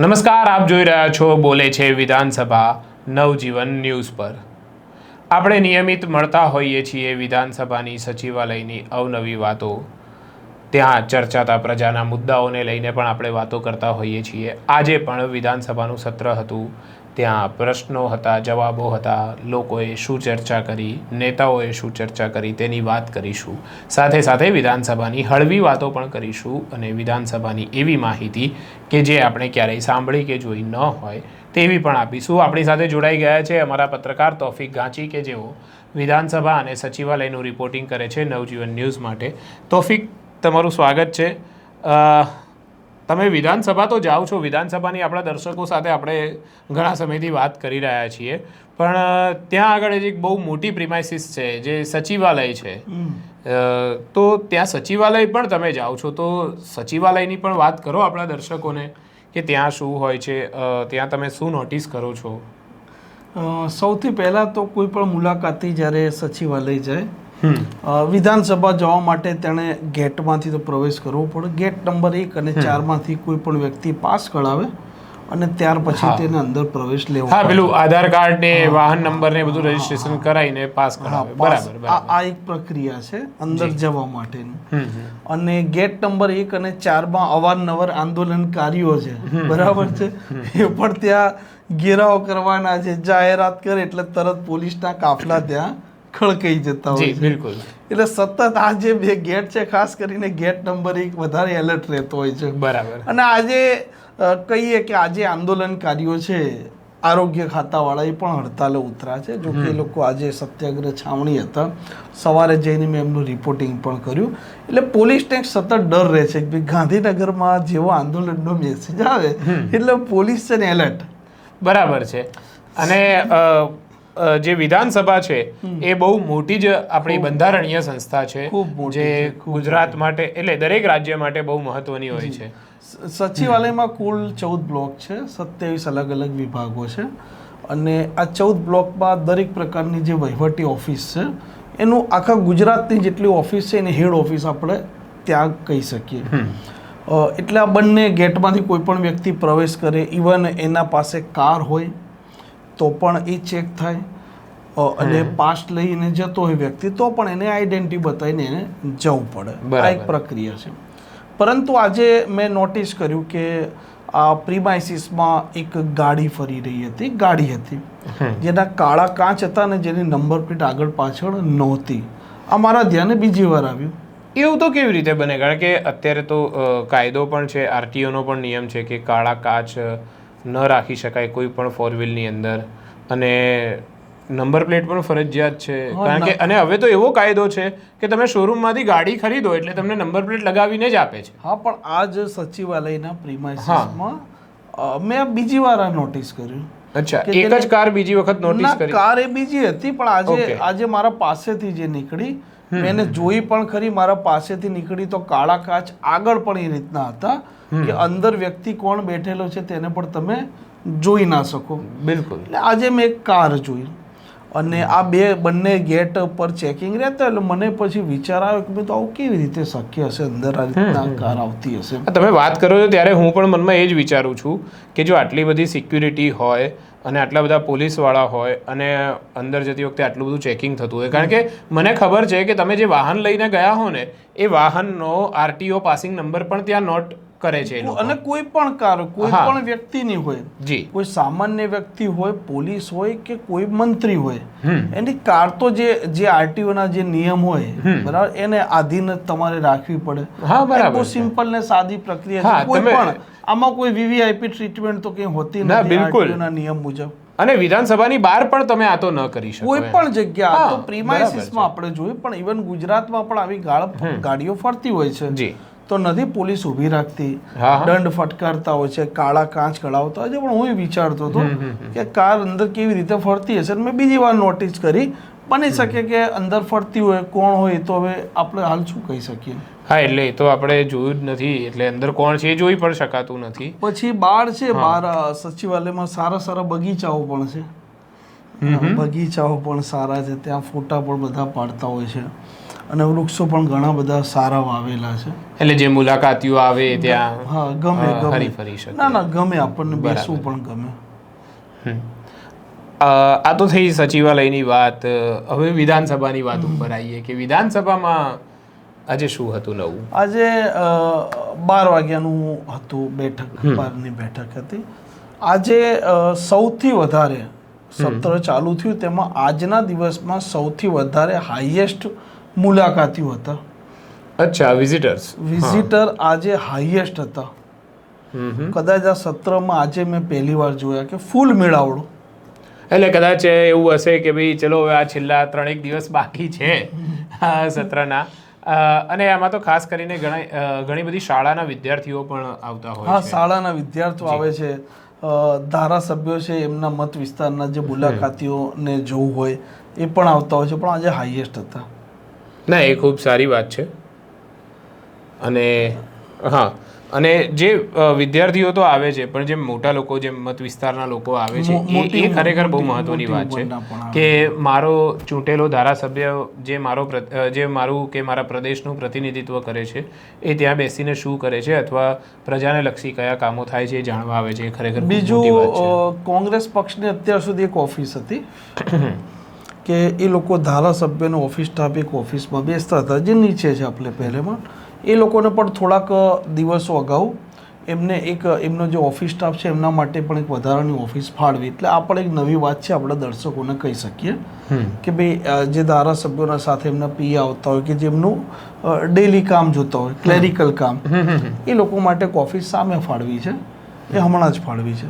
નમસ્કાર, આપ જોઈ રહ્યા છો બોલે છે વિધાનસભા નવજીવન ન્યૂઝ પર. આપણે નિયમિત મળતા હોઈએ છીએ વિધાનસભાની સચિવાલયની અવનવી વાતો. ત્યાં ચર્ચાતા પ્રજાના મુદ્દાઓને લઈને પણ આપણે વાતો કરતા હોઈએ છીએ. આજે પણ વિધાનસભાનું સત્ર હતું. ત્યાં પ્રશ્નો હતા, જવાબો હતા, લોકોએ શું ચર્ચા કરી, નેતાઓએ શું ચર્ચા કરી તેની વાત કરીશું. સાથે સાથે વિધાનસભાની હળવી વાતો પણ કરીશું અને વિધાનસભાની એવી માહિતી કે જે આપણે ક્યારેય સાંભળી કે જોઈ ન હોય તેવી પણ આપીશું. આપણી સાથે જોડાઈ ગયા છે અમારા પત્રકાર તોફિક ગાંચી કે જેઓ વિધાનસભા અને સચિવાલયનું રિપોર્ટિંગ કરે છે નવજીવન ન્યૂઝ માટે. તોફિક, તમારું સ્વાગત છે. તમે વિધાનસભા તો જાઓ છો. વિધાનસભાની આપણા દર્શકો સાથે આપણે ઘણા સમયથી વાત કરી રહ્યા છીએ. પણ ત્યાં આગળ એક બહુ મોટી પ્રિમાઇસીસ છે જે સચિવાલય છે. તો ત્યાં સચિવાલય પણ તમે જાઓ છો. તો સચિવાલયની પણ વાત કરો આપણા દર્શકોને કે ત્યાં શું હોય છે ત્યાં તમે શું નોટિસ કરો છો? સૌથી પહેલાં તો કોઈ પણ મુલાકાતી જ્યારે સચિવાલય જાય વિધાનસભા જવા માટે તેણે ગેટમાંથી તો પ્રવેશ કરવો પડે. ગેટ નંબર એક અને ચારમાંથી કોઈ પણ વ્યક્તિ પાસ કઢાવે અને ત્યાર પછી તેને અંદર પ્રવેશ લેવો હા પેલું આધાર કાર્ડ ને વાહન નંબર ને બધું રજીસ્ટ્રેશન કરાવીને પાસ કરાવે બરાબર આ એક પ્રક્રિયા છે અંદર જવા માટેની. અને ગેટ નંબર એક અને ચારમાં અવારનવાર આંદોલનકારીઓ છે. બરાબર છે? એ પણ ત્યાં ઘેરાવ કરવાના છે. જાહેરાત કરે એટલે તરત પોલીસના કાફલા ત્યાં ખડકાઈ જતા હોય છે. બિલકુલ. એટલે સતત આ જે બે ગેટ છે ખાસ કરીને ગેટ નંબર એક વધારે એલર્ટ રહેતો હોય છે. બરાબર. અને આજે કહીએ કે આજે આંદોલનકારીઓ છે આરોગ્ય ખાતાવાળા એ પણ હડતાલે ઉતરા છે જો કે લોકો આજે સત્યાગ્રહ છાવણી હતા. સવારે જઈને મેં એમનું રિપોર્ટિંગ પણ કર્યું. એટલે પોલીસને એક સતત ડર રહે છે કે ગાંધીનગરમાં જેવો આંદોલનનો મેસેજ આવે એટલે પોલીસ છે ને એલર્ટ બરાબર છે. અને જે વિધાનસભા છે એ બહુ મોટી જ આપણી બંધારણીય સંસ્થા છે જે ગુજરાત માટે. એટલે દરેક રાજ્ય માટે બહુ મહત્વની હોય છે. સચિવાલયમાં કુલ ચૌદ બ્લોક છે સત્યાવીસ અલગ અલગ વિભાગો છે. અને આ ચૌદ બ્લોકમાં દરેક પ્રકારની જે વહીવટી ઓફિસ છે એનું આખા ગુજરાતની જેટલી ઓફિસ છે એની હેડ ઓફિસ આપણે ત્યાં કહી શકીએ. એટલે આ બંને ગેટમાંથી કોઈ પણ વ્યક્તિ પ્રવેશ કરે ઇવન એના પાસે કાર હોય તો પણ એ ચેક થાય. અને પાસ્ટ લઈને જતો હોય વ્યક્તિ તો પણ એને આઈડેન્ટિટી બતાવીને એને જવું પડે. આ એક પ્રક્રિયા છે. પરંતુ આજે મેં નોટિસ કર્યું કે આ પ્રીમાઇસીસમાં એક ગાડી ફરી રહી હતી ગાડી હતી. જેના કાળા કાચ હતા અને જેની નંબર પ્લેટ આગળ પાછળ નહોતી. આ મારા ધ્યાને બીજી વાર આવ્યું. એવું તો કેવી રીતે બને? કારણ કે અત્યારે તો કાયદો પણ છે આરટીઓનો પણ નિયમ છે કે કાળા કાચ ન રાખી શકાય કોઈ પણ ફોર વ્હીલની અંદર. અને નંબર પ્લેટ પણ ફરજિયાત છે. કારણ કે અને હવે તો એવો કાયદો છે કે તમે શોરૂમમાંથી ગાડી ખરીદો એટલે તમને નંબર પ્લેટ લગાવીને જ આપે છે. હા પણ આ જ સચિવાલયના પ્રીમાઇસીસમાં મેં બીજી વાર આ નોટિસ કર્યું. અચ્છા એક જ કાર બીજી વખત નોટિસ ના કરી. કાર એ બીજી હતી પણ આજે આજે મારા પાસેથી જે નીકળી મેં એને જોઈ પણ ખરી મારા પાસેથી નીકળી તો કાળા કાચ આગળ પણ એ રીતના હતા કે અંદર વ્યક્તિ કોણ બેઠેલો છે તેને પણ તમે જોઈ ના શકો. બિલકુલ. એટલે આજે મેં એક કાર જોઈ અને આ બે બંને ગેટ પર ચેકિંગ રહેતા એટલે મને પછી વિચાર આવ્યો કે તો આવું કેવી રીતે શક્ય હશે? અંદર આ રીતના કાર આવતી હશે. તમે વાત કરો છો ત્યારે હું પણ મનમાં એ જ વિચારું છું કે જો આટલી બધી સિક્યુરિટી હોય અને આટલા બધા પોલીસવાળા હોય અને અંદર જતી વખતે આટલું બધું ચેકિંગ થતું હોય. કારણ કે મને ખબર છે કે તમે જે વાહન લઈને ગયા હો ને એ વાહનનો આરટીઓ પાસિંગ નંબર પણ ત્યાં નોટ કરે છે અને કોઈ પણ કાર કોઈ પણ પણ વ્યક્તિની હોય જી. કોઈ સામાન્ય વ્યક્તિ હોય પોલીસ હોય કે કોઈ મંત્રી હોય એની કાર તો જે જે આરટીઓ ના જે નિયમ હોય. બરાબર એને આધીન તમારે રાખવી પડે. હા બરાબર સિમ્પલ ને સાદી પ્રક્રિયા કોઈ પણ આમાં કોઈ વીવીઆઈપી ટ્રીટમેન્ટ તો કંઈ હોતી નથી બિલકુલ. નિયમ મુજબ. અને વિધાનસભાની બહાર પણ તમે આ તો ન કરી શકો કોઈ પણ જગ્યા તો પ્રીમાઇસીસમાં આપણે જોયું પણ ઇવન ગુજરાતમાં પણ આવી ગાળ ગાડીઓ ફરતી હોય છે. જી. તો નથી પોલીસ ઊભી રાખતી. દંડ ફટકારતા હોય છે કાળા કાચ કઢાવતા હોય છે પણ હું વિચારતો હતો કે કાર અંદર કેવી રીતે ફરતી હશે મેં બીજી વાર નોટિસ કરી. બની શકે કે અંદર ફરતી હોય કોણ હોય તો હવે આપણે હાલ શું કહી શકીએ? હા એટલે એ તો આપણે જોયું જ નથી એટલે અંદર કોણ છે એ જોઈ પણ શકાતું નથી. પછી બાર છે બાર સચિવાલયમાં સારા સારા બગીચાઓ પણ છે. બગીચાઓ પણ સારા છે ત્યાં ફોટા પણ બધા પાડતા હોય છે. અને વૃક્ષો પણ ઘણા બધા સારા વાવેલા છે. એટલે જે મુલાકાતીઓ આવે ત્યાં હા ગમે ગમે. ફરી શકે. ના ના ગમે આપણને બેસવું પણ ગમે. આ તો થઈ સચિવાલયની વાત. હવે વિધાનસભાની વાત ઉપર આવીએ કે વિધાનસભામાં આજે શું હતું નવું? આજે બાર વાગ્યાનું હતું બેઠક બારની બેઠક હતી. આજે સૌથી વધારે સત્ર ચાલુ થયું. તેમાં આજના દિવસમાં સૌથી વધારે હાઈએસ્ટ મુલાકાતીઓ હતા. અચ્છા વિઝિટર્સ વિઝિટર આજે હાઈએસ્ટ હતા. કદાચ આ સત્રમાં આજે મેં પહેલી વાર જોયા કે ફૂલ મેળાવડો. એટલે કદાચ એવું હશે કે ભાઈ ચલો હવે આ છેલ્લા ત્રણેક દિવસ બાકી છે આ સત્રના. અને આમાં તો ખાસ કરીને ઘણા ઘણી બધી શાળાના વિદ્યાર્થીઓ પણ આવતા હોય હા શાળાના વિદ્યાર્થીઓ આવે છે. ધારાસભ્યો છે એમના મત વિસ્તારના જે મુલાકાતીઓને જોવું હોય એ પણ આવતા હોય છે પણ આજે હાઈએસ્ટ હતા. ના એ ખૂબ સારી વાત છે. અને હા અને જે વિદ્યાર્થીઓ તો આવે છે પણ જે મોટા લોકો જે મત વિસ્તારના લોકો આવે છે એ ખરેખર બહુ મહત્વની વાત છે. કે મારો ચૂંટેલો ધારાસભ્ય જે મારો જે મારું કે મારા પ્રદેશનું પ્રતિનિધિત્વ કરે છે એ ત્યાં બેસીને શું કરે છે અથવા પ્રજાને લક્ષી કયા કામો થાય છે એ જાણવા આવે છે એ ખરેખર બીજું કોંગ્રેસ પક્ષની અત્યાર સુધી એક ઓફિસ હતી કે એ લોકો ધારાસભ્યનો ઓફિસ સ્ટાફ એક ઓફિસમાં બેસતા હતા જે નીચે છે આપણે પહેલેમાં એ લોકોને પણ થોડાક દિવસો અગાઉ એમને એક એમનો જે ઓફિસ સ્ટાફ છે એમના માટે પણ એક વધારાની ઓફિસ ફાળવી. એટલે આ પણ એક નવી વાત છે આપણા દર્શકોને કહી શકીએ કે ભાઈ જે ધારાસભ્યોના સાથે એમના પી આવતા હોય કે જેમનું ડેલી કામ જોતા હોય ક્લેરિકલ કામ. એ લોકો માટે એક ઓફિસ સામે ફાળવી છે. એ હમણાં જ ફાળવી છે.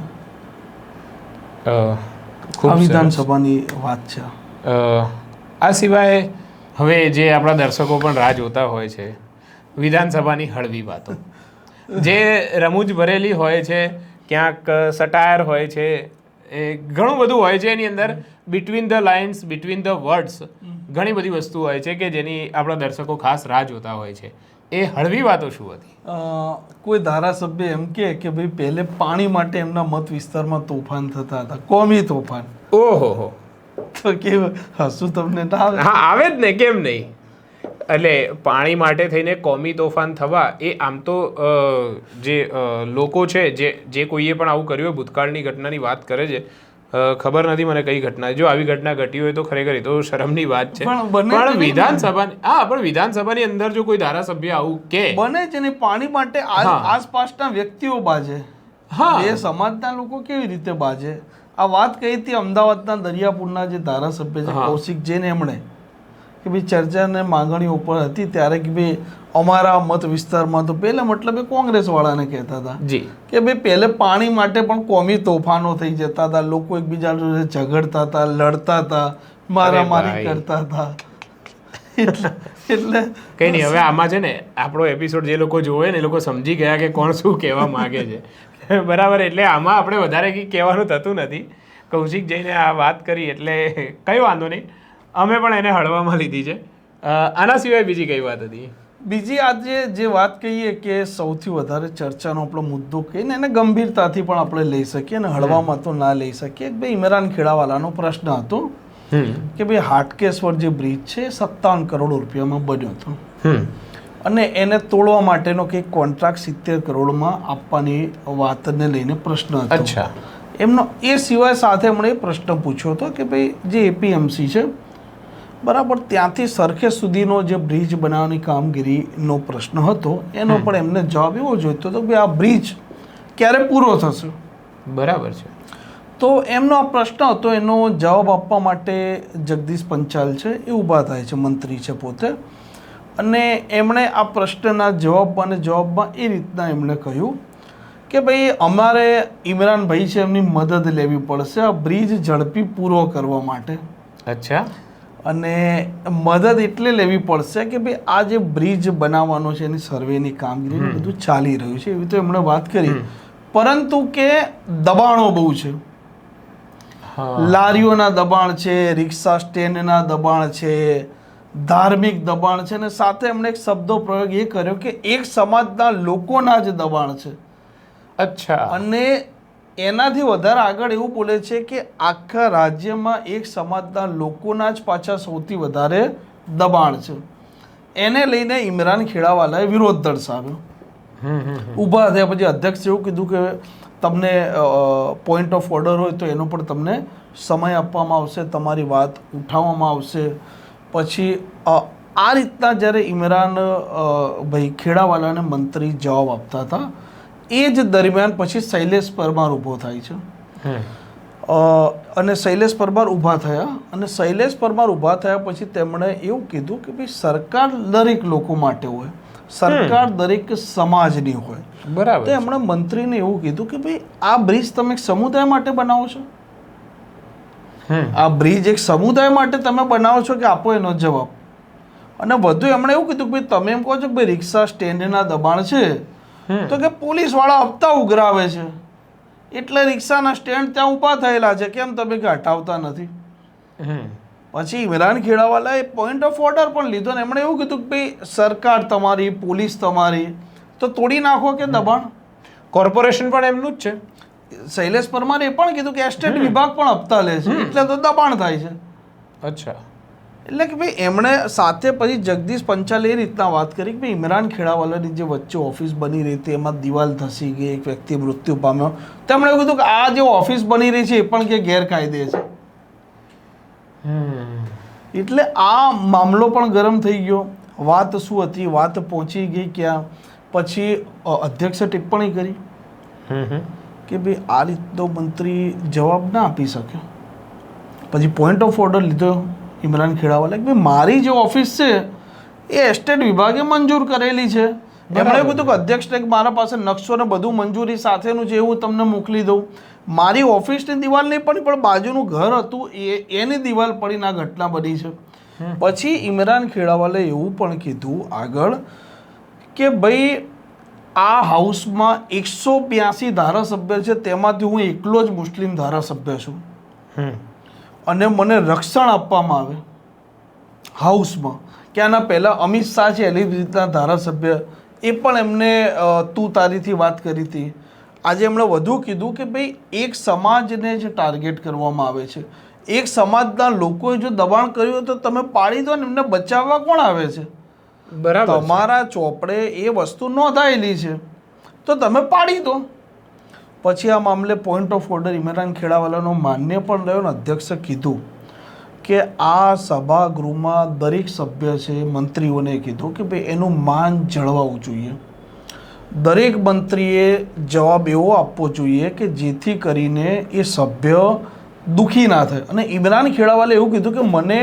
આ વિધાનસભાની વાત છે આ સિવાય હવે જે આપણા દર્શકો પણ રાહ જોતા હોય છે વિધાનસભાની હળવી વાતો. જે રમૂજ ભરેલી હોય છે ક્યાંક સટાયર હોય છે એ ઘણું બધું હોય છે એની અંદર between the lines between the words ઘણી બધી વસ્તુ હોય છે કે જેની આપણા દર્શકો ખાસ રાહ જોતા હોય છે. એ હળવી વાતો શું હતી? કોઈ ધારાસભ્ય એમ કહે કે ભાઈ પહેલે પાણી માટે એમના મત વિસ્તારમાં તોફાન થતા હતા. કોમી તોફાન? ઓહો હો. તો કે હસું તમને ના આવે? હા આવે જ ને કેમ નહીં? એટલે પાણી માટે થઈને કોમી તોફાન થવા એ આમ તો જે લોકો છે જે જે કોઈએ પણ આવું કર્યું હોય ભૂતકાળની ઘટનાની વાત કરે છે ખબર નથી મને કઈ ઘટના. જો આવી ઘટના ઘટી હોય તો ખરેખર એ તો શરમની વાત છે. પણ વિધાનસભા હા પણ વિધાનસભાની અંદર જો કોઈ ધારાસભ્ય આવું કે બને છે ને પાણી માટે આસપાસના વ્યક્તિઓ બાજે. હા. એ સમાજના લોકો કેવી રીતે બાજે? આ વાત કહી હતી અમદાવાદના દરિયાપુરના જે ધારાસભ્ય છે કૌશિક જૈન એમણે. કે ભાઈ ચર્ચા અને માંગણીઓ ઉપર હતી ત્યારે કે ભાઈ અમારા મત વિસ્તારમાં તો પહેલા મતલબ એ કોંગ્રેસ વાળાને કહેતા હતા જી. કે ભાઈ પહેલે પાણી માટે પણ કોમી તોફાનો થઈ જતા હતા લોકો એકબીજા જોડે ઝઘડતા હતા લડતા હતા મારામારી કરતા હતા. એટલે કઈ નહીં હવે આમાં છે ને આપણો એપિસોડ જે લોકો જોવે ને એ લોકો સમજી ગયા કે કોણ શું કહેવા માંગે છે. બરાબર એટલે આમાં આપણે વધારે કંઈ કહેવાનું થતું નથી. કૌશિક જઈને આ વાત કરી એટલે કઈ વાંધો નહીં. અમે પણ એને હળવામાં લીધી છે. આના સિવાય બીજી કઈ વાત હતી? બીજી આજે જે વાત કહીએ કે સૌથી વધારે ચર્ચાનો આપણો મુદ્દો કહીને એને ગંભીરતાથી પણ આપણે લઈ શકીએ અને હળવામાં તો ના લઈ શકીએ. ભાઈ ઇમરાન ખેડાવાલાનો પ્રશ્ન હતો કે ભાઈ હાટકેશ્વર જે બ્રિજ છે સત્તાવન કરોડ રૂપિયામાં બન્યો હતો. અને એને તોડવા માટેનો કંઈક કોન્ટ્રાક્ટ સિત્તેર કરોડમાં આપવાની વાતને લઈને પ્રશ્ન હતો. અચ્છા. એમનો એ સિવાય સાથે એ પ્રશ્ન પૂછ્યો હતો કે ભાઈ જે એપીએમસી છે બરાબર ત્યાંથી સરખેજ સુધીનો જે બ્રિજ બનાવવાની કામગીરીનો પ્રશ્ન હતો એનો પણ એમને જવાબ એવો જોઈતો હતો કે આ બ્રિજ ક્યારે પૂરો થશે? બરાબર છે. તો એમનો આ પ્રશ્ન હતો એનો જવાબ આપવા માટે જગદીશ પંચાલ છે એ ઊભા થાય છે મંત્રી છે પોતે. અને એમણે આ પ્રશ્નના જવાબ અને જવાબમાં એ રીતના એમણે કહ્યું કે ભાઈ અમારે ઇમરાનભાઈ છે એમની મદદ લેવી પડશે આ બ્રિજ ઝડપી પૂરો કરવા માટે. અચ્છા. અને મદદ એટલે લેવી પડશે કે ભાઈ આ જે બ્રિજ બનાવવાનો છે એની સર્વેની કામગીરી બધું ચાલી રહ્યું છે એવી તો એમણે વાત કરી. પરંતુ કે દબાણો બહુ છે. લારીઓના દબાણ છે રિક્ષા સ્ટેન્ડના દબાણ છે ધાર્મિક દબાણ છે અને સાથે એમણે એક શબ્દો પ્રયોગ એ કર્યો કે એક સમાજના લોકોના જ દબાણ છે. અચ્છા. અને એનાથી વધારે આગળ એવું બોલે છે કે આખા રાજ્યમાં એક સમાજના લોકોના જ પાછા સૌથી વધારે દબાણ છે. એને લઈને ઇમરાન ખેડાવાલાએ વિરોધ દર્શાવ્યો. ઊભા થયા પછી અધ્યક્ષ એવું કીધું કે તમને પોઈન્ટ ઓફ ઓર્ડર હોય તો એનો પણ તમને સમય આપવામાં આવશે તમારી વાત ઉઠાવવામાં આવશે. પછી આ રીતના જ્યારે ઇમરાન ભાઈ ખેડાવાલાને મંત્રી જવાબ આપતા હતા એ જ દરમિયાન પછી શૈલેષ પરમાર ઊભો થાય છે. અને શૈલેષ પરમાર ઊભા થયા. અને શૈલેષ પરમાર ઊભા થયા પછી તેમણે એવું કીધું કે ભાઈ સરકાર દરેક લોકો માટે હોય. સરકાર દરેક સમાજની હોય. તો બરાબર એમણે મંત્રીને એવું કીધું કે ભાઈ આ બ્રિજ તમે સમુદાય માટે બનાવો છો. આ બ્રિજ એક સમુદાય માટે તમે બનાવો છો કે આપો એનો જવાબ? અને વધુ એમણે એવું કીધું કે ભાઈ તમે એમ કહો છો કે ભાઈ રિક્ષા સ્ટેન્ડના દબાણ છે. તો કે પોલીસવાળા હપ્તા ઉઘરાવે છે. એટલે રિક્ષાના સ્ટેન્ડ ત્યાં ઊભા થયેલા છે. કેમ તમે કે હટાવતા નથી? પછી ઇમરાન ખેડાવાલાએ પોઈન્ટ ઓફ ઓર્ડર પણ લીધો ને એમણે એવું કીધું કે ભાઈ સરકાર તમારી પોલીસ તમારી તો તોડી નાખો કે દબાણ? કોર્પોરેશન પણ એમનું જ છે. શૈલેષ પરમારે એ પણ કીધું કે એસ્ટેટ વિભાગ પણ હપ્તા લે છે. એટલે તો દબાણ થાય છે. અચ્છા. એટલે કે ભાઈ એમણે સાથે પછી જગદીશ પંચાલે એ રીતના વાત કરી કે ભાઈ ઇમરાન ખેડાવાલાની જે વચ્ચે ઓફિસ બની રહી હતી એમાં દિવાલ ધસી ગઈ એક વ્યક્તિ મૃત્યુ પામ્યો. તેમણે એવું કીધું કે આ જે ઓફિસ બની રહી છે એ પણ કે ગેરકાયદે છે. હમ. એટલે આ મામલો પણ ગરમ થઈ ગયો. વાત શું હતી? વાત પહોંચી ગઈ ક્યાં? પછી અધ્યક્ષે ટિપ્પણી કરી. કે ભાઈ આ રીતનો મંત્રી જવાબ ના આપી શકે. પછી પોઈન્ટ ઓફ ઓર્ડર લીધો. ઇમરાન ખેડાવાલા. કે મારી જે ઓફિસ છે એ એસ્ટેટ વિભાગે મંજૂર કરેલી છે. એમણે કીધું કે અધ્યક્ષ ને મારા પાસે નકશો ને બધું મંજૂરી સાથેનું છે એવું તમને મોકલી દઉં. મારી ઓફિસની દિવાલ નહીં પડી પણ બાજુનું ઘર હતું એ એની દિવાલ પડીને આ ઘટના બની છે. પછી ઇમરાન ખેડાવાલે એવું પણ કીધું આગળ કે ભાઈ આ હાઉસમાં એકસો બ્યાસી ધારાસભ્ય છે તેમાંથી હું એકલો જ મુસ્લિમ ધારાસભ્ય છું. અને મને રક્ષણ આપવામાં આવે. હાઉસમાં. કે આના પહેલાં અમિત શાહ છે એવી રીતના ધારાસભ્ય એ પણ એમને તું તારીથી વાત કરી હતી. આજે એમણે વધુ કીધું કે ભાઈ એક સમાજને જે ટાર્ગેટ કરવામાં આવે છે. એક સમાજના લોકોએ જો દબાણ કર્યું તો તમે પાડી દો ને એમને બચાવવા કોણ આવે છે? બરાબર. તમારા ચોપડે એ વસ્તુ નોંધાયેલી છે. તો તમે પાડી દો. પછી આ મામલે પોઈન્ટ ઓફ ઓર્ડર ઇમરાન ખેડાવાલાનો માન્ય પણ રહ્યો અને અધ્યક્ષે કીધું કે આ સભાગૃહમાં દરેક સભ્ય છે, મંત્રીઓને કીધું કે ભાઈ એનું માન જળવાવું જોઈએ. દરેક મંત્રીએ જવાબ એવો આપવો જોઈએ કે જેથી કરીને એ સભ્ય દુઃખી ના થાય. અને ઇમરાન ખેડાવાલે એવું કીધું કે મને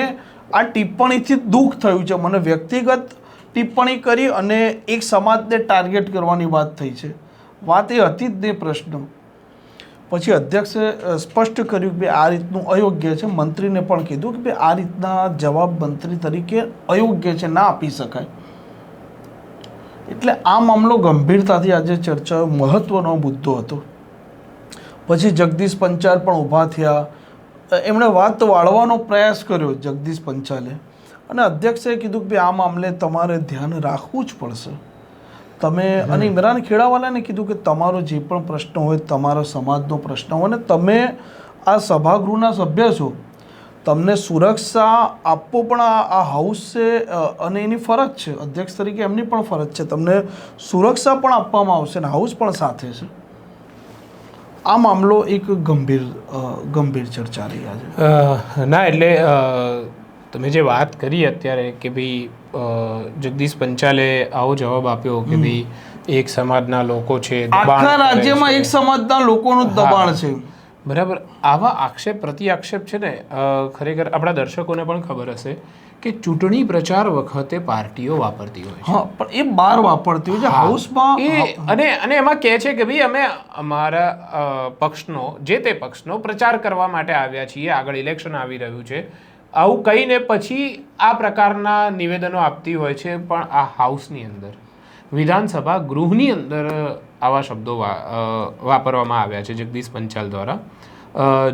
આ ટિપ્પણીથી દુઃખ થયું છે. મને વ્યક્તિગત ટિપ્પણી કરી અને એક સમાજને ટાર્ગેટ કરવાની વાત થઈ છે. વાત એ હતી જ નહીં પ્રશ્ન. પછી અધ્યક્ષે સ્પષ્ટ કર્યું કે આ રીતનું અયોગ્ય છે. મંત્રીને પણ કીધું કે આ રીતના જવાબ મંત્રી તરીકે અયોગ્ય છે, ના આપી શકાય. એટલે આ મામલો ગંભીરતાથી આજે ચર્ચા મહત્વનો મુદ્દો હતો. પછી જગદીશ પંચાલ પણ ઊભા થયા. એમણે વાત વાળવાનો પ્રયાસ કર્યો જગદીશ પંચાલે. અને અધ્યક્ષે કીધું કે આ મામલે તમારે ધ્યાન રાખવું જ પડશે. તમે અને ઇમરાન ખેડાવાલાને કીધું કે તમારો જે પણ પ્રશ્ન હોય તમારા સમાજનો પ્રશ્ન હોય અને તમે આ સભાગૃહના સભ્ય છો તમને સુરક્ષા આપવો પણ આ હાઉસ છે અને એની ફરજ છે. અધ્યક્ષ તરીકે એમની પણ ફરજ છે. તમને સુરક્ષા પણ આપવામાં આવશે અને હાઉસ પણ સાથે છે. આ મામલો એક ગંભીર ગંભીર ચર્ચા રહી આજે ના એટલે તમે જે વાત કરી અત્યારે કે ભાઈ જગદીશ પંચાલે આવો જવાબ આપ્યો કે ભાઈ એક સમાજના લોકો છે આખા રાજ્યમાં એક સમાજના લોકોનું દબાણ છે. બરાબર. આવા આક્ષેપ પ્રતિ આક્ષેપ છે ને ખરેખર આપણા દર્શકોને પણ ખબર હશે કે ચૂંટણી પ્રચાર વખતે પાર્ટીઓ વાપરતી હોય હા પણ એ બાર વાપરતી હોય છે. હાઉસમાં એ અને અને એમાં કહે છે કે ભાઈ અમે અમારા પક્ષનો જે તે પક્ષનો પ્રચાર કરવા માટે આવ્યા છીએ. આગળ ઇલેક્શન આવી રહ્યું છે. આવું કહીને પછી આ પ્રકારના નિવેદનો આપતી હોય છે પણ આ હાઉસની અંદર. વિધાનસભા ગૃહની અંદર આવા શબ્દો વાપરવામાં આવ્યા છે જગદીશ પંચાલ દ્વારા.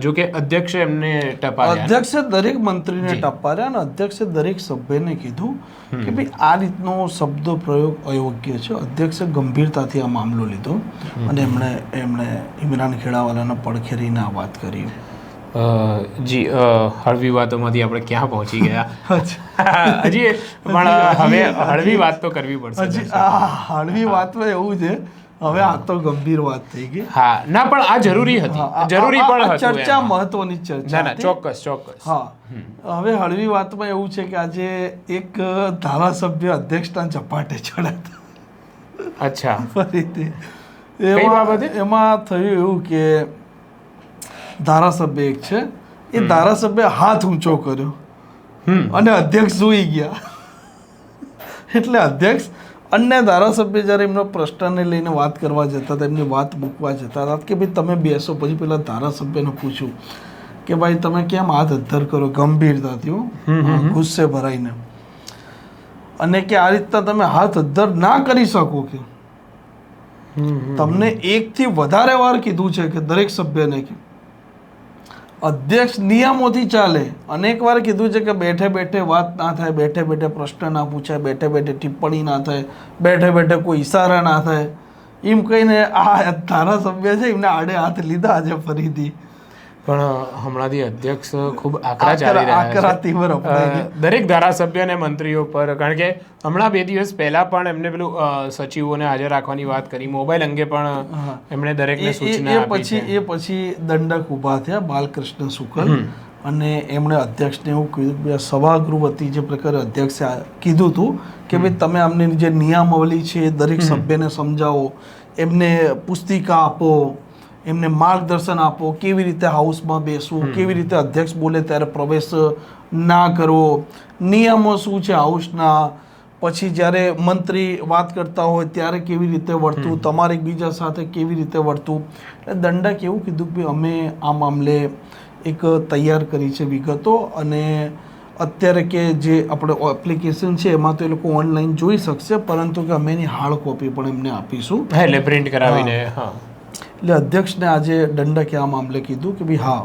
જો કે અધ્યક્ષે એમને ટપાર્યા. અધ્યક્ષે દરેક મંત્રીને ટપાર્યા અને અધ્યક્ષે દરેક સભ્યને કીધું કે ભાઈ આ રીતનો શબ્દ પ્રયોગ અયોગ્ય છે. અધ્યક્ષે ગંભીરતાથી આ મામલો લીધો અને એમણે એમણે ઇમરાન ખેડાવાલાના પડખેરીને આ વાત કરી. જી હળવી વાતોમાંથી આપણે ક્યાં પહોંચી ગયા? હજી પણ હવે હળવી વાત તો કરવી પડશે હળવી વાતમાં એવું છે. હવે આ તો ગંભીર વાત થઈ ગઈ. હા ના પણ આ જરૂરી હતી. જરૂરી પણ ચર્ચા મહત્વની ચર્ચા ના ચોક્કસ ચોક્કસ. હા. હવે હળવી વાતમાં એવું છે કે આજે એક ધારાસભ્ય અધ્યક્ષના ઝપાટે ચડ્યા અચ્છા. ફરીથી. એમાં? એમાં થયું એવું કે ધારાસભ્ય એક છે. એ ધારાસભ્ય હાથ ઊંચો કર્યો. અને અધ્યક્ષ સુઈ ગયા. એટલે અધ્યક્ષ અન્ય ધારાસભ્ય જ્યારે એમનો પ્રશ્નને લઈને વાત કરવા જતા હતા એમની વાત મૂકવા જતા હતા કે ભાઈ તમે બેસો પછી પેલા ધારાસભ્યને પૂછ્યું કે ભાઈ તમે કેમ હાથ અધ્ધર કરો ગંભીરતાથી હો, ગુસ્સે ભરાઈને. અને કે આ રીતના તમે હાથ અધ્ધર ના કરી શકો કે? તમને એકથી વધારે વાર કીધું છે કે દરેક સભ્યને કે? અધ્યક્ષ નિયમોથી ચાલે. અનેક વાર કીધું છે કે બેઠે બેઠે વાત ના થાય, બેઠે બેઠે પ્રશ્ન ના પૂછાય, બેઠે બેઠે ટિપ્પણી ના થાય, બેઠે બેઠે કોઈ ઈશારા ના થાય. એમ કહીને આ ધારાસભ્ય છે, એમને આડે હાથ લીધા આજે ફરીથી. પણ હમણાંથી અધ્યક્ષ ખૂબ આકરા ચાલી રહ્યા છે. દરેક ધારાસભ્ય અને મંત્રીઓ પર કારણ કે હમણાં બે દિવસ પહેલા પણ એમને પેલું સચિવોને હાજર રાખવાની વાત કરી. મોબાઈલ અંગે પણ એમણે દરેકને સૂચના આપી પછી એ પછી દંડક ઊભા થયા બાલકૃષ્ણ શુકલ અને એમણે અધ્યક્ષને એવું કીધું કે સભાગૃહ હતી જે પ્રકારે અધ્યક્ષે કીધું હતું કે ભાઈ તમે અમને જે નિયમાવલી છે દરેક સભ્યને સમજાવો એમને પુસ્તિકા આપો એમને માર્ગદર્શન આપો કેવી રીતે હાઉસમાં બેસવું કેવી રીતે અધ્યક્ષ બોલે ત્યારે પ્રવેશ ના કરવો. નિયમો શું છે હાઉસના? પછી જ્યારે મંત્રી વાત કરતા હોય ત્યારે કેવી રીતે વર્તવું તમારે એકબીજા સાથે કેવી રીતે વર્તવું એટલે દંડક એવું કીધું કે અમે આ મામલે એક તૈયાર કરી છે વિગતો અને અત્યારે કે જે આપણે એપ્લિકેશન છે એમાં તો એ લોકો ઓનલાઈન જોઈ શકશે પરંતુ કે અમે એની હાર્ડ કોપી પણ એમને આપીશું. એટલે પ્રિન્ટ કરાવીને હા. એટલે અધ્યક્ષને આજે દંડકે આ મામલે કીધું કે ભાઈ હા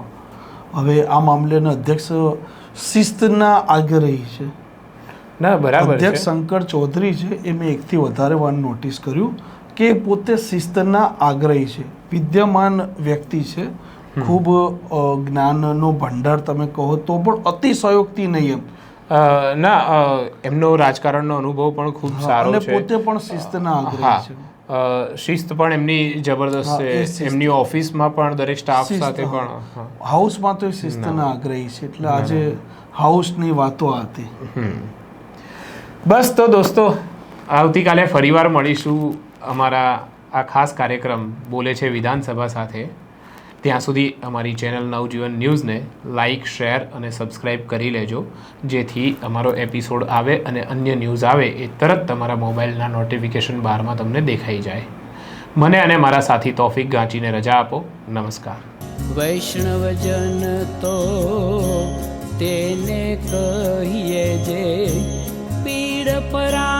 હવે આ મામલેનો અધ્યક્ષ શિસ્તના આગ્રહી છે. ના બરાબર અધ્યક્ષ શંકર ચૌધરી છે એ મેં એકથી વધારે વાર નોટિસ કર્યું કે પોતે શિસ્તના આગ્રહી છે. વિદ્યમાન વ્યક્તિ છે. ખૂબ જ્ઞાનનો ભંડાર તમે કહો તો પણ અતિશયોક્તિ નહીં એમ. ના એમનો રાજકારણનો અનુભવ પણ ખૂબ સારો અને છે. પોતે પણ શિસ્તના આગ્રહી છે. શિસ્ત પણ એમની જબરદસ્ત છે. એમની ઓફિસમાં પણ દરેક સ્ટાફ સાથે પણ હાઉસમાં તો શિસ્તના આગ્રહી છે એટલે આજે હાઉસની વાતો હતી. બસ તો દોસ્તો આવતીકાલે ફરીવાર મળીશું અમારા આ ખાસ કાર્યક્રમ બોલે છે વિધાનસભા સાથે. ત્યાં સુધી અમારી ચેનલ નવજીવન ન્યૂઝને લાઇક શેર અને સબસ્ક્રાઇબ કરી લેજો. જેથી અમારો એપિસોડ આવે અને અન્ય ન્યૂઝ આવે એ તરત તમારા મોબાઈલના નોટિફિકેશન બારમાં તમને દેખાઈ જાય. મને અને મારા સાથી તોફિક ગાંચીને રજા આપો. નમસ્કાર. વૈષ્ણવજન તો તેને કહીએ જે પીડ પરા